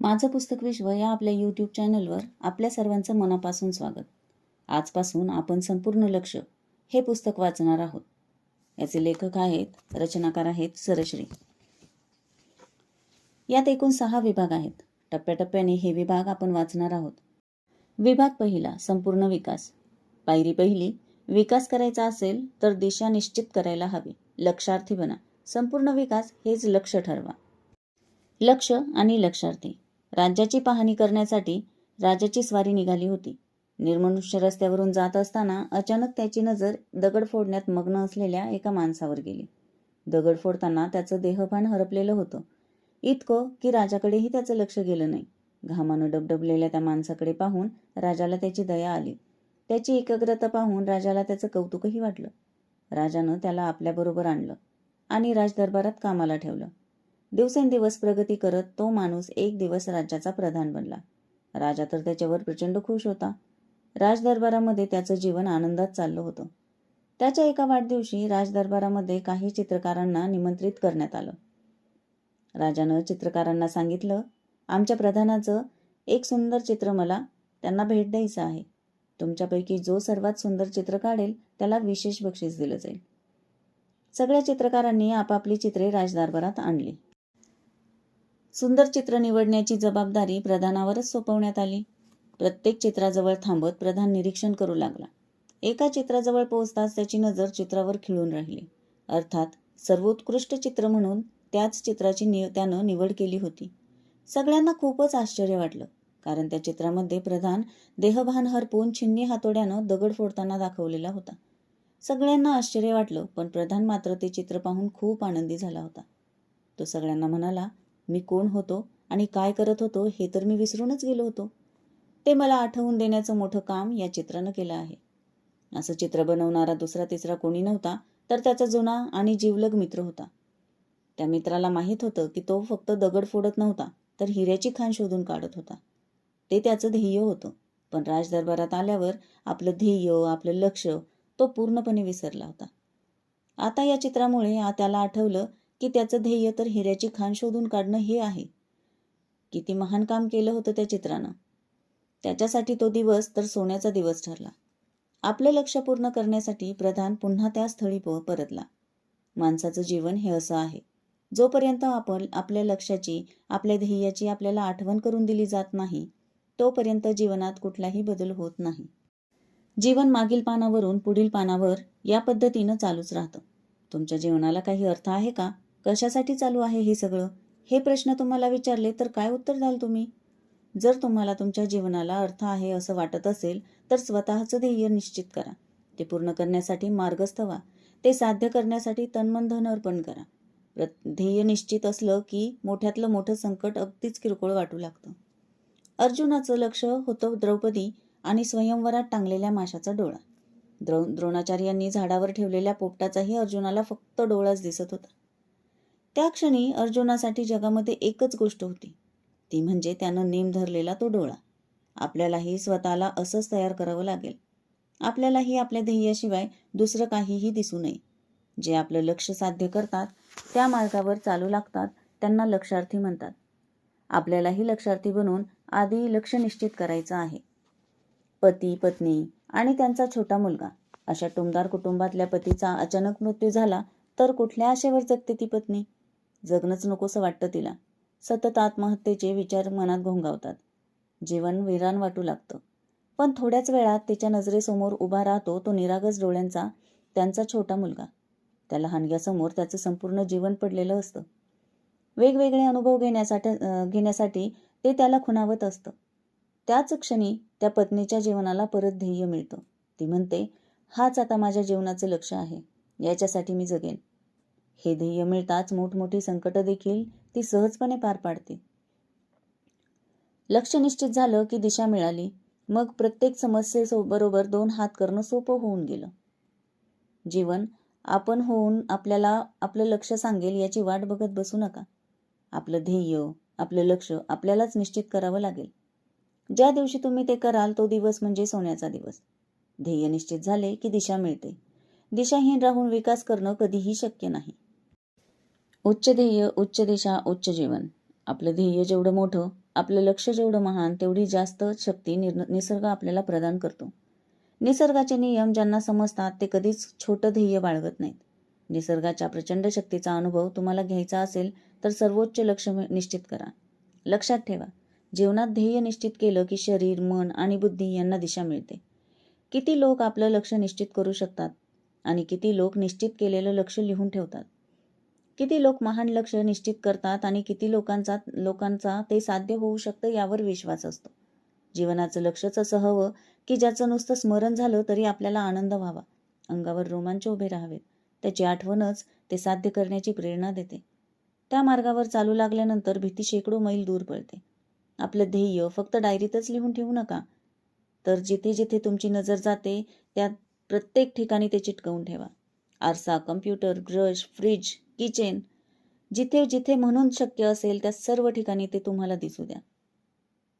माझं पुस्तक विश्व या आपल्या यूट्यूब चॅनलवर आपल्या सर्वांचं मनापासून स्वागत. आजपासून आपण संपूर्ण लक्ष हे पुस्तक वाचणार आहोत. याचे लेखक आहेत रचनाकार आहेत सरश्री. यात एकूण सहा विभाग आहेत. टप्प्याटप्प्याने हे विभाग आपण वाचणार आहोत. विभाग पहिला संपूर्ण विकास. पायरी पहिली विकास करायचा असेल तर दिशा निश्चित करायला हवी. लक्षार्थी बना. संपूर्ण विकास हेच लक्ष ठरवा. लक्ष आणि लक्षार्थी. राज्याची पाहणी करण्यासाठी राजाची स्वारी निघाली होती. निर्मनुष्य रस्त्यावरून जात असताना अचानक त्याची नजर दगड फोडण्यात मग्न असलेल्या एका माणसावर गेली. दगड फोडताना त्याचं देहभान हरपलेलं होतं. इतकं की राजाकडेही त्याचं लक्ष गेलं नाही. घामानं डबडबलेल्या त्या माणसाकडे पाहून राजाला त्याची दया आली. त्याची एकाग्रता पाहून राजाला त्याचं कौतुकही वाटलं. राजानं त्याला आपल्याबरोबर आणलं आणि राजदरबारात कामाला ठेवलं. दिवसेंदिवस प्रगती करत तो माणूस एक दिवस राज्याचा प्रधान बनला. राजा तर त्याच्यावर प्रचंड खुश होता. राजदरबारामध्ये त्याचं जीवन आनंदात चाललं होतं. त्याच्या एका वाढदिवशी राजदरबारामध्ये काही चित्रकारांना निमंत्रित करण्यात आलं. राजानं चित्रकारांना सांगितलं आमच्या प्रधानाचं एक सुंदर चित्र मला त्यांना भेट द्यायचं आहे. तुमच्यापैकी जो सर्वात सुंदर चित्र काढेल त्याला विशेष बक्षीस दिलं जाईल. सगळ्या चित्रकारांनी आपापली चित्रे राजदरबारात आणली. सुंदर चित्र निवडण्याची जबाबदारी प्रधानावरच सोपवण्यात आली. प्रत्येक चित्राजवळ थांबत प्रधान निरीक्षण करू लागला. एका चित्राजवळ पोहोचताच त्याची नजर चित्रावर खिळून राहिली. अर्थात सर्वोत्कृष्ट चित्र म्हणून त्याच चित्राची नि त्यानं निवड केली होती. सगळ्यांना खूपच आश्चर्य वाटलं कारण त्या चित्रामध्ये प्रधान देहभान हरपून छिन्नी हातोड्यानं दगड फोडताना दाखवलेला होता. सगळ्यांना आश्चर्य वाटलं पण प्रधान मात्र ते चित्र पाहून खूप आनंदी झाला होता. तो सगळ्यांना म्हणाला मी कोण होतो आणि काय करत होतो हे तर मी विसरूनच गेलो होतो. ते मला आठवून देण्याचं मोठं काम या चित्रानं केलं आहे. असं चित्र बनवणारा दुसरा तिसरा कोणी नव्हता तर त्याचा जुना आणि जीवलग मित्र होता. त्या मित्राला माहीत होतं की तो फक्त दगड फोडत नव्हता तर हिऱ्याची खाण शोधून काढत होता. ते त्याचं ध्येय होतं पण राजदरबारात आल्यावर आपलं ध्येय आपलं लक्ष तो पूर्णपणे विसरला होता. आता या चित्रामुळे त्याला आठवलं की त्याचं ध्येय तर हिऱ्याची खाण शोधून काढणं हे आहे. किती महान काम केलं होतं त्या चित्रानं. त्याच्यासाठी तो दिवस तर सोन्याचा दिवस ठरला. आपलं लक्ष पूर्ण करण्यासाठी प्रधान पुन्हा त्या स्थळी परतला. माणसाचं जीवन हे असं आहे. जोपर्यंत आपण आपल्या लक्षाची आपल्या ध्येयाची आपल्याला आठवण करून दिली जात नाही तोपर्यंत जीवनात कुठलाही बदल होत नाही. जीवन मागील पानावरून पुढील पानावर या पद्धतीनं चालूच राहतं. तुमच्या जीवनाला काही अर्थ आहे का? कशासाठी चालू आहे हे सगळं? हे प्रश्न तुम्हाला विचारले तर काय उत्तर द्याल तुम्ही? जर तुम्हाला तुमच्या जीवनाला अर्थ आहे असं वाटत असेल तर स्वतःचं ध्येय निश्चित करा. ते पूर्ण करण्यासाठी मार्गस्थ व्हा. ते साध्य करण्यासाठी तन्मन धन अर्पण करा. ध्येय निश्चित असलं की मोठ्यातलं मोठं संकट अगदीच किरकोळ वाटू लागतं. अर्जुनाचं लक्ष होतं द्रौपदी आणि स्वयंवरात टांगलेल्या माशाचा डोळा. द्रो द्रोणाचार्यांनी झाडावर ठेवलेल्या पोपटाचाही अर्जुनाला फक्त डोळाच दिसत होता. त्या क्षणी अर्जुनासाठी जगामध्ये एकच गोष्ट होती. ती म्हणजे त्यानं नेम धरलेला तो डोळा. आपल्यालाही स्वतःला असंच तयार करावं लागेल. आपल्यालाही आपल्या ध्येयाशिवाय दुसरं काहीही दिसू नये. जे आपलं लक्ष साध्य करतात त्या मार्गावर चालू लागतात त्यांना लक्षार्थी म्हणतात. आपल्यालाही लक्षार्थी बनून आधी लक्ष निश्चित करायचं आहे. पती पत्नी आणि त्यांचा छोटा मुलगा. अशा टुमदार कुटुंबातल्या पतीचा अचानक मृत्यू झाला तर कुठल्या आशेवर जगते ती पत्नी? जगणंच नकोसं वाटतं तिला. सतत आत्महत्येचे विचार मनात घोंगावतात. जीवन विरान वाटू लागतं. पण थोड्याच वेळात तिच्या नजरेसमोर उभा राहतो तो निरागस डोळ्यांचा त्यांचा छोटा मुलगा. त्याला हानग्यासमोर त्याचं संपूर्ण जीवन पडलेलं असतं. वेगवेगळे अनुभव घेण्यासाठी घेण्यासाठी ते त्याला खुणावत असतं. त्याच क्षणी त्या पत्नीच्या जीवनाला परत ध्येय मिळतं. ती म्हणते हाच आता माझ्या जीवनाचं लक्ष आहे. याच्यासाठी मी जगेन. हे ध्येय मिळताच मोठमोठी संकट देखील ती सहजपणे पार पाडते. लक्ष निश्चित झालं की दिशा मिळाली. मग प्रत्येक समस्येबरोबर दोन हात करणं सोपं होऊन गेलं. जीवन आपण होऊन आपल्याला आपलं लक्ष सांगेल याची वाट बघत बसू नका. आपलं ध्येय आपलं लक्ष आपल्यालाच निश्चित करावं लागेल. ज्या दिवशी तुम्ही ते कराल तो दिवस म्हणजे सोन्याचा दिवस. ध्येय निश्चित झाले की दिशा मिळते. दिशाहीन राहून विकास करणं कधीही शक्य नाही. उच्च ध्येय उच्च दिशा उच्च जीवन. आपलं ध्येय जेवढं मोठं आपलं लक्ष जेवढं महान तेवढी जास्त शक्ती निर निसर्ग आपल्याला प्रदान करतो. निसर्गाचे नियम ज्यांना समजतात ते कधीच छोटं ध्येय बाळगत नाहीत. निसर्गाच्या प्रचंड शक्तीचा अनुभव तुम्हाला घ्यायचा असेल तर सर्वोच्च लक्ष निश्चित करा. लक्षात ठेवा जीवनात ध्येय निश्चित केलं की शरीर मन आणि बुद्धी यांना दिशा मिळते. किती लोक आपलं लक्ष निश्चित करू शकतात आणि किती लोक निश्चित केलेलं लक्ष लिहून ठेवतात? किती लोक महान लक्ष निश्चित करतात आणि किती लोकांचा लोकांचा ते साध्य होऊ शकतं यावर विश्वास असतो. जीवनाचं लक्षच असं हवं की ज्याचं नुसतं स्मरण झालं तरी आपल्याला आनंद व्हावा. अंगावर रोमांच उभे राहावेत. त्याची आठवणच ते साध्य करण्याची प्रेरणा देते. त्या मार्गावर चालू लागल्यानंतर भीती शेकडो मैल दूर पळते आपलं ध्येय फक्त डायरीतच लिहून ठेवू नका. तर जिथे जिथे तुमची नजर जाते त्या प्रत्येक ठिकाणी ते चिटकवून ठेवा. आरसा कम्प्युटर ब्रश फ्रीज किचन. जिथे जिथे म्हणून शक्य असेल त्या सर्व ठिकाणी ते तुम्हाला दिसू द्या.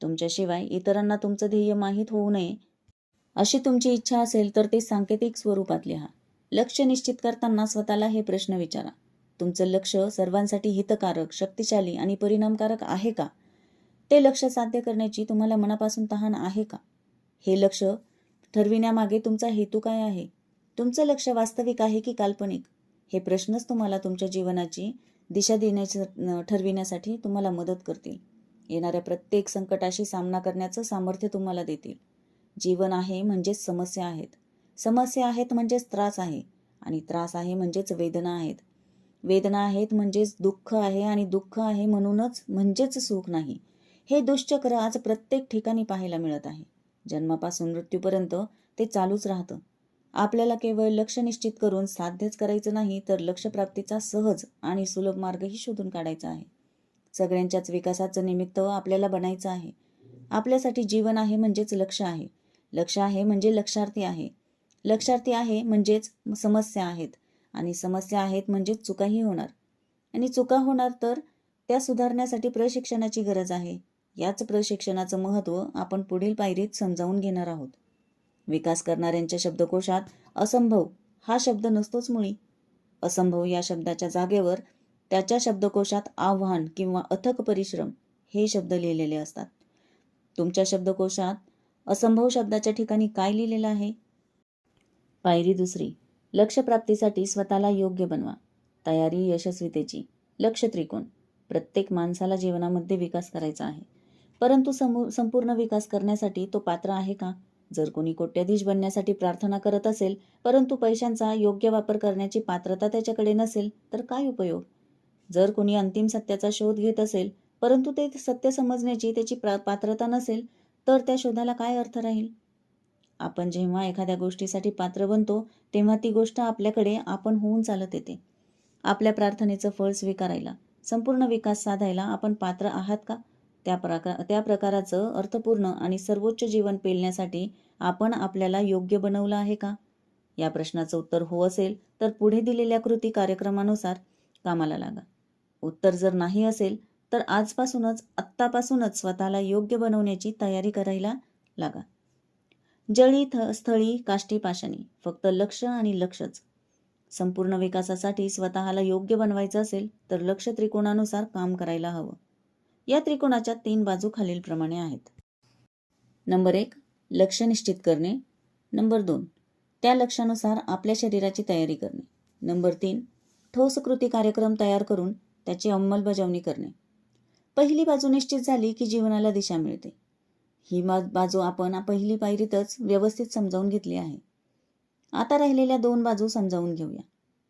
तुमच्याशिवाय इतरांना तुमचं ध्येय माहीत होऊ नये. अशी तुमची इच्छा असेल तर ते सांकेतिक स्वरूपात लिहा लक्ष निश्चित करताना स्वतःला हे प्रश्न विचारा. तुमचं लक्ष सर्वांसाठी हितकारक शक्तिशाली आणि परिणामकारक आहे का? ते लक्ष साध्य करण्याची तुम्हाला मनापासून तहान आहे का? हे लक्ष ठरविण्यामागे तुमचा हेतू काय आहे? तुमचं लक्ष वास्तविक आहे की काल्पनिक? हे प्रश्नच तुम्हाला तुमच्या जीवनाची दिशा देण्याचं ठरविण्यासाठी तुम्हाला मदत करतील. येणाऱ्या प्रत्येक संकटाशी सामना करण्याचं सामर्थ्य तुम्हाला देतील. जीवन आहे म्हणजेच समस्या आहेत. समस्या आहेत म्हणजेच त्रास आहे आणि त्रास आहे म्हणजेच वेदना आहेत. वेदना आहेत म्हणजेच दुःख आहे आणि दुःख आहे म्हणूनच म्हणजेच सुख नाही. हे दुष्चक्र आज प्रत्येक ठिकाणी पाहायला मिळत आहे. जन्मापासून मृत्यूपर्यंत ते चालूच राहतं. आपल्याला केवळ लक्ष निश्चित करून साध्यच करायचं नाही तर लक्ष्यप्राप्तीचा सहज आणि सुलभ मार्गही शोधून काढायचा आहे. सगळ्यांच्याच विकासाचं निमित्त आपल्याला बनायचं आहे. आपल्यासाठी जीवन आहे म्हणजेच लक्ष आहे. लक्ष आहे म्हणजे लक्षार्थी आहे. लक्षार्थी आहे म्हणजेच समस्या आहेत आणि समस्या आहेत म्हणजेच चुकाही होणार. आणि चुका होणार तर त्या सुधारण्यासाठी प्रशिक्षणाची गरज आहे. याच प्रशिक्षणाचं महत्त्व आपण पुढील पायरीत समजावून घेणार आहोत. विकास करणाऱ्यांच्या शब्दकोशात असंभव हा शब्द नसतोच मुळी. असंभव या शब्दाच्या जागेवर त्याच्या शब्दकोशात आव्हान किंवा अथक परिश्रम हे शब्द लिहिलेले असतात. तुमच्या शब्दकोशात असंभव शब्दाच्या ठिकाणी काय लिहिलेलं आहे? पायरी दुसरी. लक्षप्राप्तीसाठी स्वतःला योग्य बनवा. तयारी यशस्वीतेची. लक्ष त्रिकोण. प्रत्येक माणसाला जीवनामध्ये विकास करायचा आहे. परंतु समू संपूर्ण विकास करण्यासाठी तो पात्र आहे का? जर कोणी कोट्याधीश बनण्यासाठी प्रार्थना करत असेल परंतु पैशांचा योग्य वापर करण्याची पात्रता त्याच्याकडे नसेल तर काय उपयोग? जर कोणी अंतिम सत्याचा शोध घेत असेल परंतु ते सत्य समजण्याची त्याची पात्रता नसेल तर त्या शोधाला काय अर्थ राहील? आपण जेव्हा एखाद्या गोष्टीसाठी पात्र बनतो तेव्हा ती गोष्ट आपल्याकडे आपण होऊन चालत येते. आपल्या प्रार्थनेचं फळ स्वीकारायला संपूर्ण विकास साधायला आपण पात्र आहात का? त्या प्रकार त्या प्रकाराचं अर्थपूर्ण आणि सर्वोच्च जीवन पेलण्यासाठी आपण आपल्याला योग्य बनवलं आहे का? या प्रश्नाचं उत्तर हो असेल तर पुढे दिलेल्या कृती कार्यक्रमानुसार कामाला लागा. उत्तर जर नाही असेल तर आजपासूनच आत्तापासूनच स्वतःला योग्य बनवण्याची तयारी करायला लागा. जळी थ स्थळी काष्टी पाषाणी फक्त लक्ष आणि लक्षच. संपूर्ण विकासासाठी स्वतःला योग्य बनवायचं असेल तर लक्ष त्रिकोणानुसार काम करायला हवं. या त्रिकोणाच्या तीन बाजू खालीलप्रमाणे आहेत. नंबर एक लक्ष निश्चित करणे. नंबर दोन त्या लक्षानुसार आपल्या शरीराची तयारी करणे. नंबर तीन ठोस कृती कार्यक्रम तयार करून त्याची अंमलबजावणी करणे. पहिली बाजू निश्चित झाली की जीवनाला दिशा मिळते. ही मा बाजू आपण पहिली पायरीतच व्यवस्थित समजावून घेतली आहे. आता राहिलेल्या दोन बाजू समजावून घेऊया.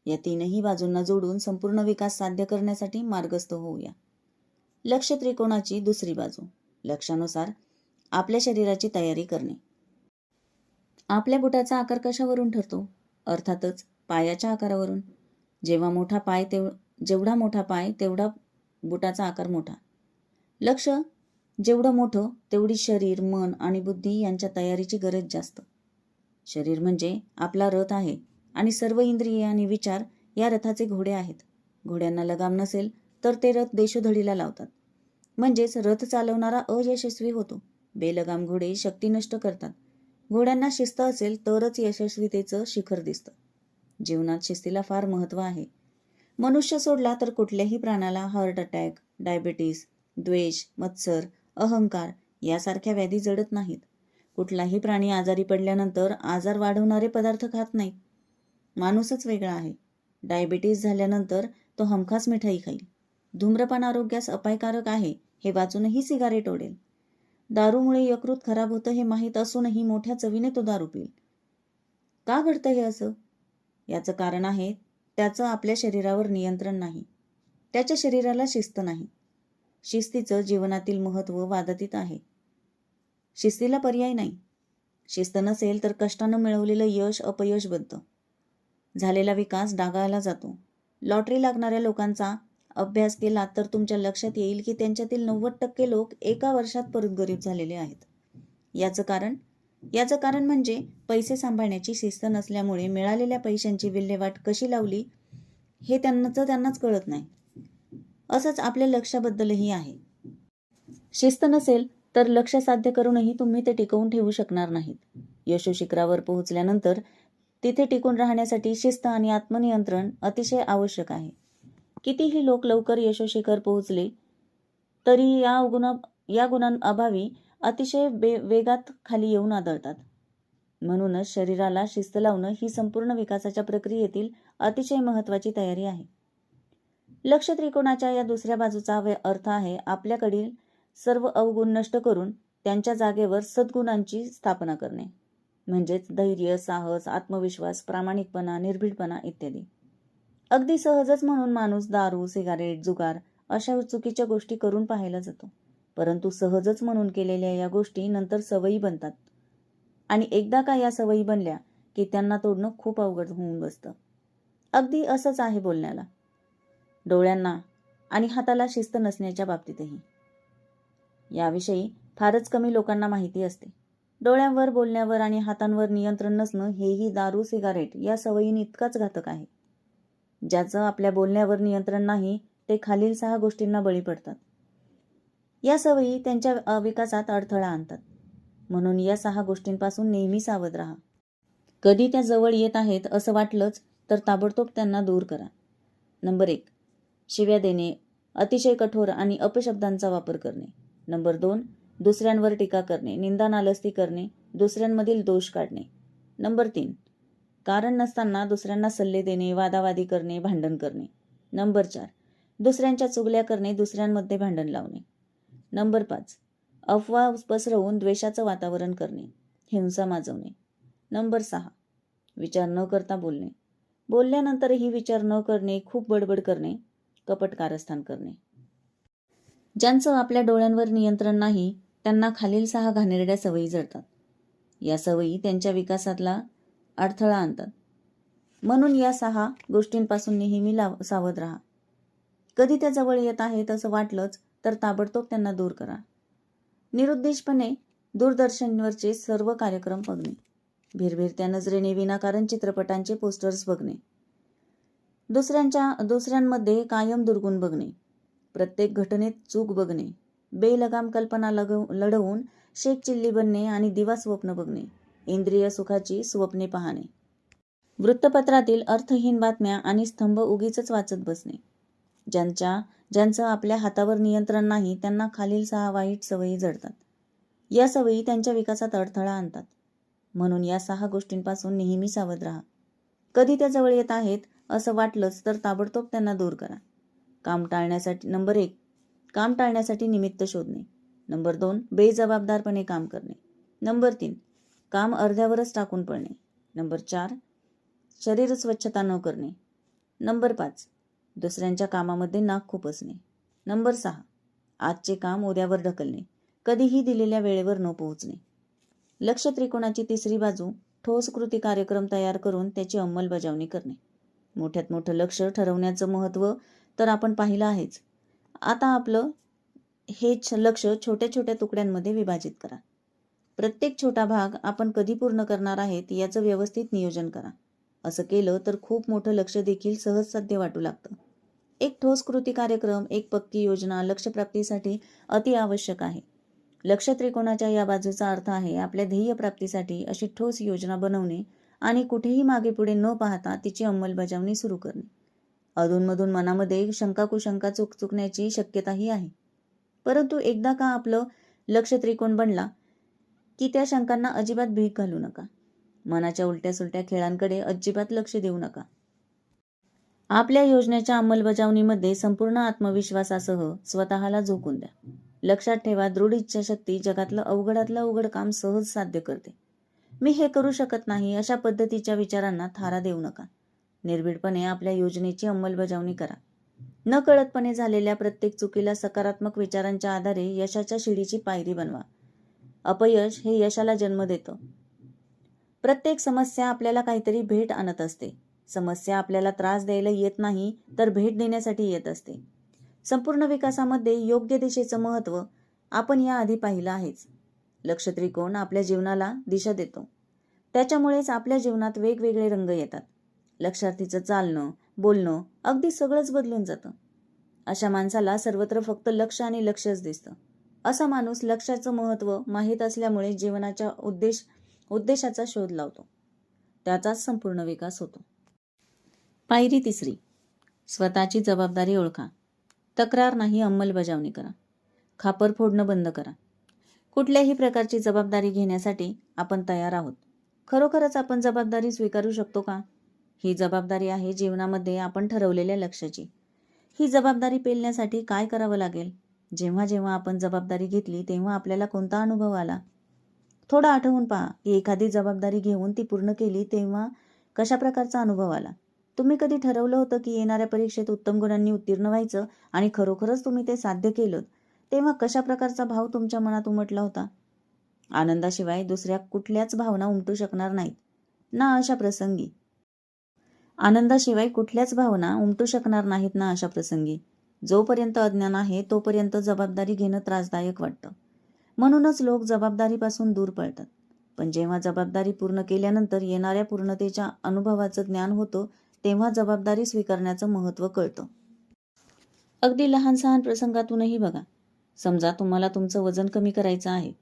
या तीनही बाजूंना जोडून संपूर्ण विकास साध्य करण्यासाठी मार्गस्थ होऊया. लक्ष त्रिकोणाची दुसरी बाजू. लक्षानुसार आपल्या शरीराची तयारी करणे. आपल्या बुटाचा आकार कशावरून ठरतो? अर्थातच पायाच्या आकारावरून. जेव्हा मोठा पाय तेव जेवढा मोठा पाय तेवढा बुटाचा आकार मोठा. लक्ष जेवढं मोठं तेवढी शरीर मन आणि बुद्धी यांच्या तयारीची गरज जास्त. शरीर म्हणजे आपला रथ आहे आणि सर्व इंद्रिये आणि विचार या रथाचे घोडे आहेत. घोड्यांना लगाम नसेल तर ते रथ देशोधडीला लावतात. म्हणजेच रथ चालवणारा अयशस्वी होतो. बेलगाम घोडे शक्ती नष्ट करतात. घोड्यांना शिस्त असेल तरच यशस्वीतेचं शिखर दिसतं. जीवनात शिस्तीला फार महत्त्व आहे. मनुष्य सोडला तर कुठल्याही प्राण्याला हार्ट अटॅक डायबेटीस द्वेष मत्सर अहंकार यासारख्या व्याधी जडत नाहीत. कुठलाही प्राणी आजारी पडल्यानंतर आजार वाढवणारे पदार्थ खात नाही माणूसच वेगळा आहे. डायबिटीस झाल्यानंतर तो हमखास मिठाई खाईल. धूम्रपान आरोग्यास अपायकारक आहे. हे वाचूनही सिगारेट ओढेल. दारूमुळे यकृत खराब होतं हे माहीत असूनही मोठ्या चवीने तो दारू पिईल. का घडतं हे असं? याचं कारण आहे त्याचं आपल्या शरीरावर नियंत्रण नाही. त्याच्या शरीराला शिस्त नाही. शिस्तीचं जीवनातील महत्त्व वादातीत आहे. शिस्तीला पर्याय नाही. शिस्त नसेल तर कष्टानं मिळवलेलं यश अपयश बनतं. झालेला विकास डागाळला जातो. लॉटरी लागणाऱ्या लोकांचा अभ्यास केला तर तुमच्या लक्षात येईल की त्यांच्यातील नव्वद टक्के लोक एका वर्षात परत गरीब झालेले आहेत. याचं कारण? याचं कारण म्हणजे पैसे सांभाळण्याची शिस्त नसल्यामुळे मिळालेल्या पैशांची विल्हेवाट कशी लावली हे त्यांनाच त्यांनाच कळत नाही. असंच आपल्या लक्षाबद्दलही आहे. शिस्त नसेल तर लक्ष साध्य करूनही तुम्ही ते टिकवून ठेवू शकणार नाहीत. यशो शिखरावर पोहोचल्यानंतर तिथे टिकून राहण्यासाठी शिस्त आणि आत्मनियंत्रण अतिशय आवश्यक आहे. कितीही लोक लवकर यशोशिखर पोहोचले तरी या गुणा या गुणांअभावी अतिशय बे वेगात खाली येऊन आदळतात. म्हणूनच शरीराला शिस्त लावणं ही संपूर्ण विकासाच्या प्रक्रियेतील अतिशय महत्त्वाची तयारी आहे. लक्ष त्रिकोणाच्या या दुसऱ्या बाजूचा अर्थ आहे आपल्याकडील सर्व अवगुण नष्ट करून त्यांच्या जागेवर सद्गुणांची स्थापना करणे. म्हणजेच धैर्य साहस आत्मविश्वास प्रामाणिकपणा निर्भीडपणा इत्यादी. अगदी सहजच म्हणून माणूस दारू सिगारेट जुगार अशा चुकीच्या गोष्टी करून पाहायला जातो. परंतु सहजच म्हणून केलेल्या या गोष्टी नंतर सवयी बनतात. आणि एकदा का या सवयी बनल्या की त्यांना तोडणं खूप अवघड होऊन बसतं. अगदी असंच आहे बोलण्याला. डोळ्यांना आणि हाताला शिस्त नसण्याच्या बाबतीतही. याविषयी फारच कमी लोकांना माहिती असते. डोळ्यांवर बोलण्यावर आणि हातांवर नियंत्रण नसणं हेही दारू सिगारेट या सवयीने इतकाच घातक आहे. ज्याचं आपल्या बोलण्यावर नियंत्रण नाही ते खालील सहा गोष्टींना बळी पडतात. या सवयी त्यांच्या विकासात अडथळा आणतात. म्हणून या सहा गोष्टींपासून नेहमी सावध राहा. कधी त्या जवळ येत आहेत असं वाटलंच तर ताबडतोब त्यांना दूर करा. नंबर एक शिव्या देणे अतिशय कठोर आणि अपशब्दांचा वापर करणे. नंबर दोन दुसऱ्यांवर टीका करणे निंदा नालस्ती करणे दुसऱ्यांमधील दोष काढणे. नंबर तीन कारण नसताना दुसऱ्यांना सल्ले देणे वादावादी करणे भांडण करणे. नंबर चार. दुसऱ्यांच्या चुगल्या करणे दुसऱ्यांमध्ये भांडण लावणे. नंबर पाच. अफवा पसरवून द्वेषाचं वातावरण करणे हिंसा माजवणे. नंबर सहा. विचार न करता बोलणे. बोलल्यानंतरही विचार न करणे खूप बडबड करणे कपट कारस्थान करणे. ज्यांचं आपल्या डोळ्यांवर नियंत्रण नाही त्यांना खालील सहा घाणेरड्या सवयी जडतात या सवयी त्यांच्या विकासातला अडथळा आणतात. म्हणून या सहा गोष्टींपासून नेहमी लाव सावध राहा. कधी त्या जवळ येत आहेत असं वाटलंच तर ताबडतोब त्यांना दूर करा. निरुद्देशपणे दूरदर्शनवरचे सर्व कार्यक्रम बघणे. भिरभिरत्या नजरेने विनाकारण चित्रपटांचे पोस्टर्स बघणे. दुसऱ्यांच्या दुसऱ्यांमध्ये कायम दुर्गुण बघणे. प्रत्येक घटनेत चूक बघणे. बेलगाम कल्पना लग लढवून शेख चिल्ली बनणे आणि दिवा स्वप्न बघणे. इंद्रिय सुखाची स्वप्ने पाहणे. वृत्तपत्रातील अर्थहीन बातम्या आणि स्तंभ उगीच वाचत बसणे. ज्यांच्या ज्यांचं आपल्या हातावर नियंत्रण नाही त्यांना खालील सहा वाईट सवयी जडतात. या सवयी त्यांच्या विकासात अडथळा आणतात. म्हणून या सहा गोष्टींपासून नेहमी सावध राहा. कधी त्या जवळ येत आहेत असं वाटलंच तर ताबडतोब त्यांना दूर करा. काम टाळण्यासाठी नंबर एक काम टाळण्यासाठी निमित्त शोधणे. नंबर दोन बेजबाबदारपणे काम करणे. नंबर तीन काम अर्ध्यावरच टाकून पडणे नंबर चार शरीर स्वच्छता न करणे. नंबर पाच दुसऱ्यांच्या कामामध्ये नाक खुपसणे. नंबर सहा आजचे काम उद्यावर ढकलणे. कधीही दिलेल्या वेळेवर न पोहोचणे. लक्ष त्रिकोणाची तिसरी बाजू ठोस कृती कार्यक्रम तयार करून त्याची अंमलबजावणी करणे. मोठ्यात मोठं लक्ष ठरवण्याचं महत्त्व तर आपण पाहिलं आहेच. आता आपलं हे छ लक्ष छोट्या छोट्या तुकड्यांमध्ये विभाजित करा. प्रत्येक छोटा भाग आपण कधी पूर्ण करणार आहेत याचं व्यवस्थित नियोजन करा. असं केलं तर खूप मोठं लक्ष देखील सहज साध्य वाटू लागतं. एक ठोस कृती कार्यक्रम एक पक्की योजना लक्षप्राप्तीसाठी अति आवश्यक आहे. लक्ष त्रिकोणाच्या या बाजूचा अर्थ आहे आपल्या ध्येय प्राप्तीसाठी अशी ठोस योजना बनवणे आणि कुठेही मागे पुढे न पाहता तिची अंमलबजावणी सुरू करणे. अधूनमधून मनामध्ये शंका कुशंका चुक चुकण्याची शक्यताही आहे. परंतु एकदा का आपलं लक्ष त्रिकोण बनला की त्या शंकांना अजिबात भीक घालू नका. मनाच्या उलट्या सुलट्या खेळांकडे अजिबात लक्ष देऊ नका. आपल्या योजनेच्या अंमलबजावणीमध्ये संपूर्ण आत्मविश्वासासह स्वतःला झोकून द्या. लक्षात ठेवा दृढ इच्छाशक्ती जगातलं अवघडातलं अवघड काम सहज साध्य करते. मी हे करू शकत नाही अशा पद्धतीच्या विचारांना थारा देऊ नका. निर्भीडपणे आपल्या योजनेची अंमलबजावणी करा. नकळतपणे झालेल्या प्रत्येक चुकीला सकारात्मक विचारांच्या आधारे यशाच्या शिडीची पायरी बनवा. अपयश हे यशाला जन्म देतं. प्रत्येक समस्या आपल्याला काहीतरी भेट आणत असते. समस्या आपल्याला त्रास द्यायला येत नाही तर भेट देण्यासाठी येत असते. संपूर्ण विकासामध्ये योग्य दिशेचं महत्त्व आपण याआधी पाहिलं आहेच. लक्ष त्रिकोण आपल्या जीवनाला दिशा देतो. त्याच्यामुळेच आपल्या जीवनात वेगवेगळे रंग येतात. लक्षार्थीचं चालणं बोलणं अगदी सगळंच बदलून जातं. अशा माणसाला सर्वत्र फक्त लक्ष आणि लक्षच दिसतं. असा माणूस लक्षाचं महत्त्व माहीत असल्यामुळे जीवनाच्या उद्देश उद्देशाचा शोध लावतो. त्याचाच संपूर्ण विकास होतो. पायरी तिसरी. स्वतःची जबाबदारी ओळखा. तक्रार नाही अंमलबजावणी करा. खापर फोडणं बंद करा. कुठल्याही प्रकारची जबाबदारी घेण्यासाठी आपण तयार आहोत. खरोखरच आपण जबाबदारी स्वीकारू शकतो का? ही जबाबदारी आहे जीवनामध्ये आपण ठरवलेल्या लक्ष्याची. ही जबाबदारी पेलण्यासाठी काय करावं लागेल? जेव्हा जेव्हा आपण जबाबदारी घेतली तेव्हा आपल्याला कोणता अनुभव आला? थोडं आठवून पहा. की एखादी जबाबदारी घेऊन ती पूर्ण केली तेव्हा कशा प्रकारचा अनुभव आला? तुम्ही कधी ठरवलं होतं की येणाऱ्या परीक्षेत उत्तम गुणांनी उत्तीर्ण व्हायचं आणि खरोखरच तुम्ही ते साध्य केलं? तेव्हा कशा प्रकारचा भाव तुमच्या मनात उमटला होता? आनंदाशिवाय दुसऱ्या कुठल्याच भावना उमटू शकणार नाहीत. ना अशा प्रसंगी. आनंदाशिवाय कुठल्याच भावना उमटू शकणार नाहीत ना अशा प्रसंगी. जोपर्यंत अज्ञान आहे तोपर्यंत जबाबदारी घेणं त्रासदायक वाटतं. म्हणूनच लोक जबाबदारीपासून दूर पळतात. पण जेव्हा जबाबदारी पूर्ण केल्यानंतर येणाऱ्या पूर्णतेच्या अनुभवाचं ज्ञान होतं तेव्हा जबाबदारी स्वीकारण्याचं महत्त्व कळतं. अगदी लहान सहान प्रसंगातूनही बघा. समजा तुम्हाला तुमचं वजन कमी करायचं आहे.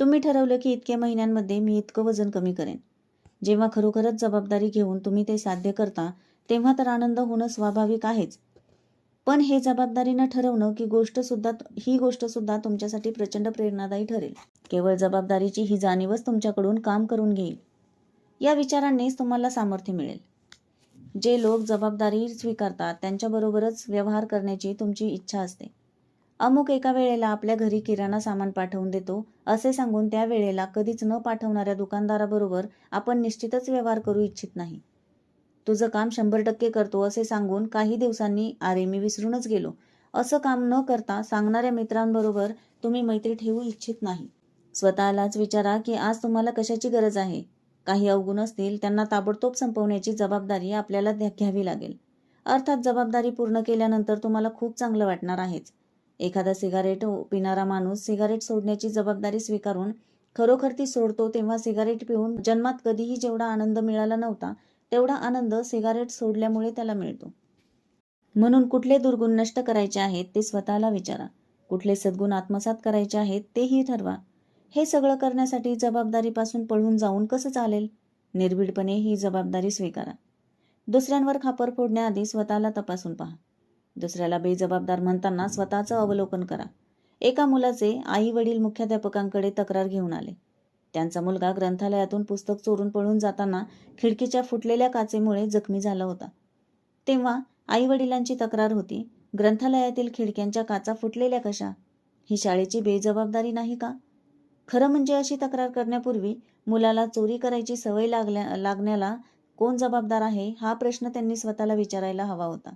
तुम्ही ठरवलं की इतक्या महिन्यांमध्ये मी इतकं वजन कमी करेन. जेव्हा खरोखरच जबाबदारी घेऊन तुम्ही ते साध्य करता तेव्हा तर आनंद होणं स्वाभाविक आहेच. पण हे जबाबदारीनं ठरवणं की गोष्ट सुद्धा ही गोष्ट सुद्धा तुमच्यासाठी प्रचंड प्रेरणादायी ठरेल. केवळ जबाबदारीची ही जाणीवच तुमच्याकडून काम करून घेईल. या विचारांनीच तुम्हाला सामर्थ्य मिळेल. जे लोक जबाबदारी स्वीकारतात त्यांच्याबरोबरच व्यवहार करण्याची तुमची इच्छा असते. अमुक एका वेळेला आपल्या घरी किराणा सामान पाठवून देतो असे सांगून त्या वेळेला कधीच न पाठवणाऱ्या दुकानदाराबरोबर आपण निश्चितच व्यवहार करू इच्छित नाही. तुझं काम शंभर टक्के करतो असे सांगून काही दिवसांनी अरे मी विसरूनच गेलो. असं काम न करता सांगणाऱ्या मित्रांबरोबर तुम्ही मैत्री ठेवू इच्छित नाही. स्वतःलाच विचारा की आज तुम्हाला कशाची गरज आहे? काही अवगुण असतील त्यांना ताबडतोब संपवण्याची जबाबदारी आपल्याला घ्यावी लागेल. अर्थात जबाबदारी पूर्ण केल्यानंतर तुम्हाला खूप चांगलं वाटणार आहेच. एखादा सिगारेट पिणारा माणूस सिगारेट सोडण्याची जबाबदारी स्वीकारून खरोखर ती सोडतो तेव्हा सिगारेट पिऊन जन्मात कधीही जेवढा आनंद मिळाला नव्हता तेवढा आनंद सिगारेट सोडल्यामुळे त्याला मिळतो. म्हणून कुठले दुर्गुण नष्ट करायचे आहेत ते स्वतःला विचारा. कुठले सद्गुण आत्मसात करायचे आहेत तेही ठरवा. हे सगळं करण्यासाठी जबाबदारीपासून पळून जाऊन कसं चालेल? निर्भीडपणे ही जबाबदारी स्वीकारा. दुसऱ्यांवर खापर फोडण्याआधी स्वतःला तपासून पहा. दुसऱ्याला बेजबाबदार म्हणताना स्वतःचं अवलोकन करा. एका मुलाचे आई वडील मुख्याध्यापकांकडे तक्रार घेऊन आले. त्यांचा मुलगा ग्रंथालयातून पुस्तक चोरून पळून जाताना खिडकीच्या फुटलेल्या काचेमुळे जखमी झाला होता. तेव्हा आई वडिलांची तक्रार होती ग्रंथालयातील खिडक्यांच्या काचा फुटलेल्या कशा? ही शाळेची बेजबाबदारी नाही का? खरं म्हणजे अशी तक्रार करण्यापूर्वी मुलाला चोरी करायची सवय लागल्या लागण्याला कोण जबाबदार आहे हा प्रश्न त्यांनी स्वतःला विचारायला हवा होता.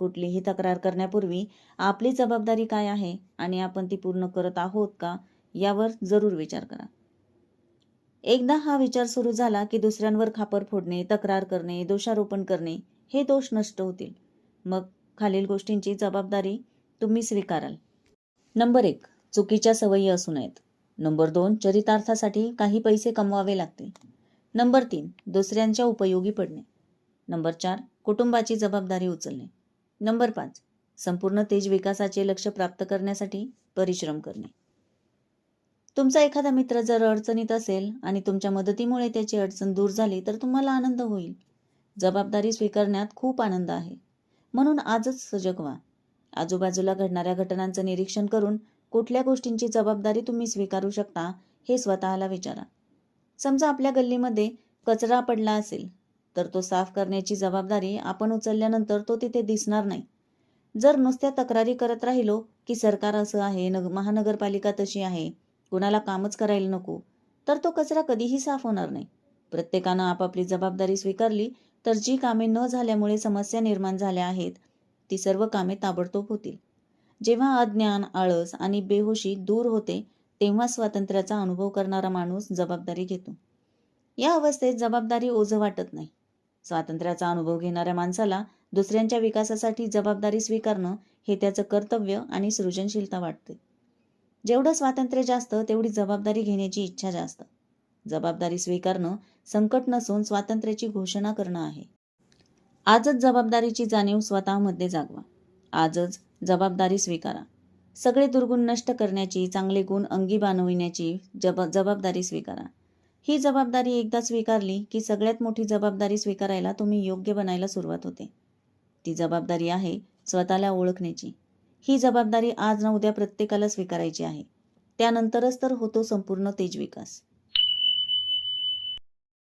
कुठलीही तक्रार करण्यापूर्वी आपली जबाबदारी काय आहे आणि आपण ती पूर्ण करत आहोत का यावर जरूर विचार करा. एकदा हा विचार सुरू झाला की दुसऱ्यांवर खापर फोडणे तक्रार करणे दोषारोपण करणे हे दोष नष्ट होतील. मग खालील गोष्टींची जबाबदारी तुम्ही स्वीकाराल. नंबर एक चुकीच्या सवयी असू नयेत. नंबर दोन चरितार्थासाठी काही पैसे कमवावे लागतील. नंबर तीन दुसऱ्यांच्या उपयोगी पडणे. नंबर चार कुटुंबाची जबाबदारी उचलणे. नंबर पाच संपूर्ण तेज विकासाचे लक्ष प्राप्त करण्यासाठी परिश्रम करणे. तुमचा एखादा मित्र जर अडचणीत असेल आणि तुमच्या मदतीमुळे त्याची अडचण दूर झाली तर तुम्हाला आनंद होईल. जबाबदारी स्वीकारण्यात खूप आनंद आहे. म्हणून आजच सजग व्हा. आजूबाजूला घडणाऱ्या घटनांचं निरीक्षण करून कुठल्या गोष्टींची जबाबदारी तुम्ही स्वीकारू शकता हे स्वतःला विचारा. समजा आपल्या गल्लीमध्ये कचरा पडला असेल तर तो साफ करण्याची जबाबदारी आपण उचलल्यानंतर तो तिथे दिसणार नाही. जर नुसत्या तक्रारी करत राहिलो की सरकार असं आहे नग महानगरपालिका तशी आहे कुणाला कामच करायला नको तर तो कचरा कधीही साफ होणार नाही. प्रत्येकानं आपापली जबाबदारी स्वीकारली तर जी कामे न झाल्यामुळे समस्या निर्माण झाल्या आहेत ती सर्व कामे ताबडतोब होतील. जेव्हा अज्ञान आळस आणि बेहोशी दूर होते तेव्हा स्वातंत्र्याचा अनुभव करणारा माणूस जबाबदारी घेतो. या अवस्थेत जबाबदारी ओझं वाटत नाही. स्वातंत्र्याचा अनुभव घेणाऱ्या माणसाला दुसऱ्यांच्या विकासासाठी जबाबदारी स्वीकारणं हे त्याचं कर्तव्य आणि सृजनशीलता वाटते. जेवढं स्वातंत्र्य जास्त तेवढी जबाबदारी घेण्याची इच्छा जास्त. जबाबदारी स्वीकारणं संकट नसून स्वातंत्र्याची घोषणा करणं आहे. आजच जबाबदारीची जाणीव स्वतःमध्ये जागवा. आजच जबाबदारी स्वीकारा. सगळे दुर्गुण नष्ट करण्याची चांगले गुण अंगी बांधविण्याची जब जबाबदारी स्वीकारा. ही जबाबदारी एकदा स्वीकारली की सगळ्यात मोठी जबाबदारी स्वीकारायला तुम्ही योग्य बनायला सुरुवात होते. ती जबाबदारी आहे स्वतःला ओळखण्याची. ही जबाबदारी आज ना उद्या प्रत्येकाला स्वीकारायची आहे. त्यानंतरच तर होतो संपूर्ण तेजविकास.